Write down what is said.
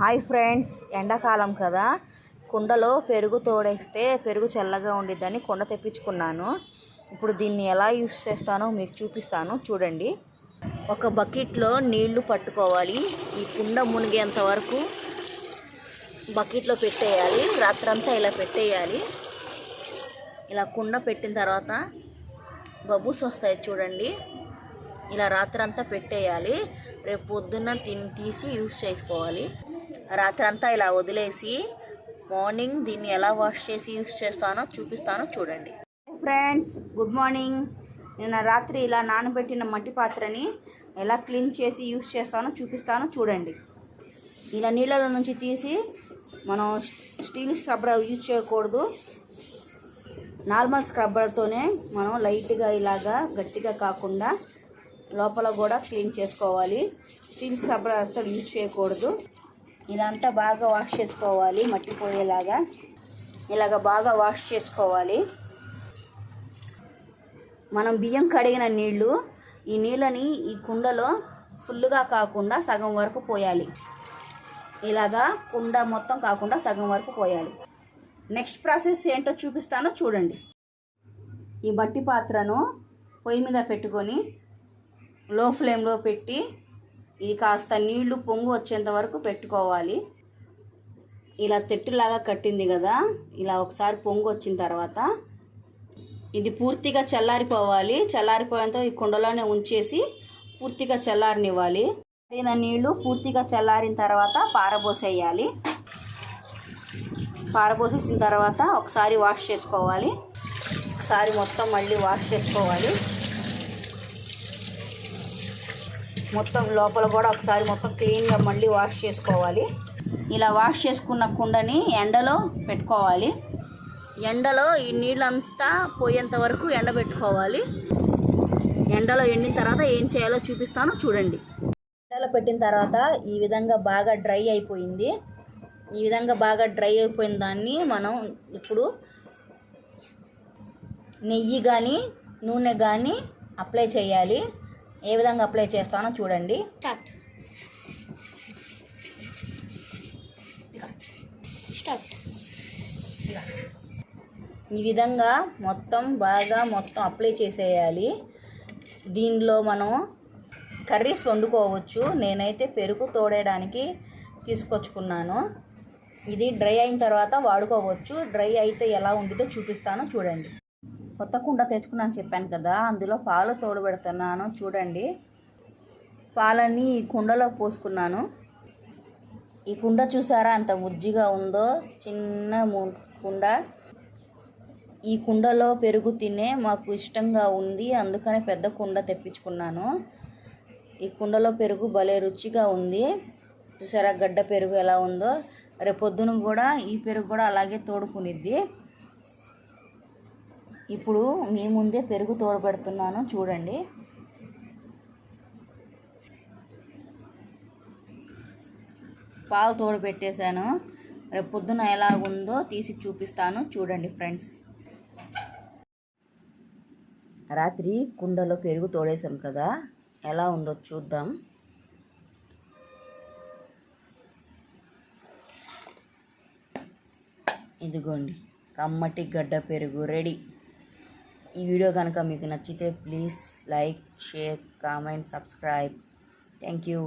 Hi friends ఎండాకాలం కదా. కుండలో పెరుగు తోడేస్తే పెరుగు చల్లగా ఉండిద్దని కుండ తెప్పించుకున్నాను. ఇప్పుడు దీన్ని ఎలా యూస్ చేస్తానో మీకు చూపిస్తాను. చూడండి. ఒక బకెట్లో నీళ్ళు పట్టుకోవాలి. ఈ కుండ మునిగేంత వరకు బకెట్లో పెట్టేయాలి. రాత్రంతా ఇలా పెట్టేయాలి. ఇలా కుండ పెట్టిన తర్వాత బబుల్స్ వస్తాయి చూడండి. ఇలా రాత్రంతా పెట్టేయాలి. రేపు పొద్దున్న తిని తీసి యూస్ చేసుకోవాలి. రాత్రంతా ఇలా వదిలేసి మార్నింగ్ దీన్ని ఎలా వాష్ చేసి యూస్ చేస్తానో చూపిస్తానో చూడండి. ఫ్రెండ్స్ గుడ్ మార్నింగ్ నిన్న రాత్రి ఇలా నానబెట్టిన మట్టి పాత్రని ఎలా క్లీన్ చేసి యూస్ చేస్తానో చూపిస్తానో చూడండి. ఇలా నీళ్ళలో నుంచి తీసి మనం స్టీల్ స్క్రబ్బర్ యూజ్ చేయకూడదు. నార్మల్ స్క్రబ్బర్తోనే మనం లైట్గా ఇలాగా గట్టిగా కాకుండా లోపల కూడా క్లీన్ చేసుకోవాలి. స్టీల్ స్క్రబ్బర్ అసలు యూజ్ చేయకూడదు. ఇదంతా బాగా వాష్ చేసుకోవాలి మట్టి పోయేలాగా. ఇలాగ బాగా వాష్ చేసుకోవాలి. మనం బియ్యం కడిగిన నీళ్ళు ఈ నీళ్ళని ఈ కుండలో ఫుల్గా కాకుండా సగం వరకు పోయాలి. ఇలాగా కుండ మొత్తం కాకుండా సగం వరకు పోయాలి. నెక్స్ట్ ప్రాసెస్ ఏంటో చూపిస్తానో చూడండి. ఈ బట్టి పాత్రను పొయ్యి మీద పెట్టుకొని లో ఫ్లేమ్లో పెట్టి ఇది కాస్త నీళ్ళు పొంగు వచ్చేంత వరకు పెట్టుకోవాలి. ఇలా తెట్టులాగా కట్టింది కదా ఇలా ఒకసారి పొంగు వచ్చిన తర్వాత ఇది పూర్తిగా చల్లారిపోవాలి. చల్లారిపోయేంత ఈ కుండలోనే ఉంచేసి పూర్తిగా చల్లారనివ్వాలి. కడిగిన నీళ్ళు పూర్తిగా చల్లారిన తర్వాత పారబోసేయాలి. పారబోసేసిన తర్వాత ఒకసారి వాష్ చేసుకోవాలి. ఒకసారి మొత్తం మళ్ళీ వాష్ చేసుకోవాలి. మొత్తం లోపల కూడా ఒకసారి మొత్తం క్లీన్గా మళ్ళీ వాష్ చేసుకోవాలి. ఇలా వాష్ చేసుకున్న కుండని ఎండలో పెట్టుకోవాలి. ఎండలో ఈ నీళ్ళంతా పోయేంత వరకు ఎండబెట్టుకోవాలి. ఎండలో ఎండిన తర్వాత ఏం చేయాలో చూపిస్తాను చూడండి. ఎండలో పెట్టిన తర్వాత ఈ విధంగా బాగా డ్రై అయిపోయింది. ఈ విధంగా బాగా డ్రై అయిపోయిన దాన్ని మనం ఇప్పుడు నెయ్యి కానీ నూనె కానీ అప్లై చేయాలి. ఏ విధంగా అప్లై చేస్తానో చూడండి. స్టార్ట్. స్టార్ట్. ఈ విధంగా మొత్తం బాగా మొత్తం అప్లై చేసేయాలి. దీనిలో మనం కర్రీస్ వండుకోవచ్చు. నేనైతే పెరుగు తోడేయడానికి తీసుకొచ్చుకున్నాను. ఇది డ్రై అయిన తర్వాత వాడుకోవచ్చు. డ్రై అయితే ఎలా ఉంటుందో చూపిస్తాను. చూడండి. కొత్త కుండ తెచ్చుకున్నాను చెప్పాను కదా అందులో పాలు తోడు పెడుతున్నాను చూడండి. పాలని ఈ కుండలో పోసుకున్నాను. ఈ కుండ చూసారా అంత ముజ్జిగా ఉందో? చిన్న కుండ. ఈ కుండలో పెరుగు తినే మాకు ఇష్టంగా ఉంది అందుకనే పెద్ద కుండ తెప్పించుకున్నాను. ఈ కుండలో పెరుగు భలే రుచిగా ఉంది. చూసారా గడ్డ పెరుగు ఎలా ఉందో? రేపొద్దున కూడా ఈ పెరుగు కూడా అలాగే తోడుకునిద్ది. ఇప్పుడు మీ ముందే పెరుగు తోడబెడుతున్నాను చూడండి. పాలు తోడు పెట్టేశాను రేపు పొద్దున ఎలా ఉందో తీసి చూపిస్తాను చూడండి ఫ్రెండ్స్. రాత్రి కుండలో పెరుగు తోడేసాం కదా ఎలా ఉందో చూద్దాం. ఇదిగోండి కమ్మటి గడ్డ పెరుగు రెడీ. ఈ వీడియో కనుక మీకు నచ్చితే please like share comment subscribe thank you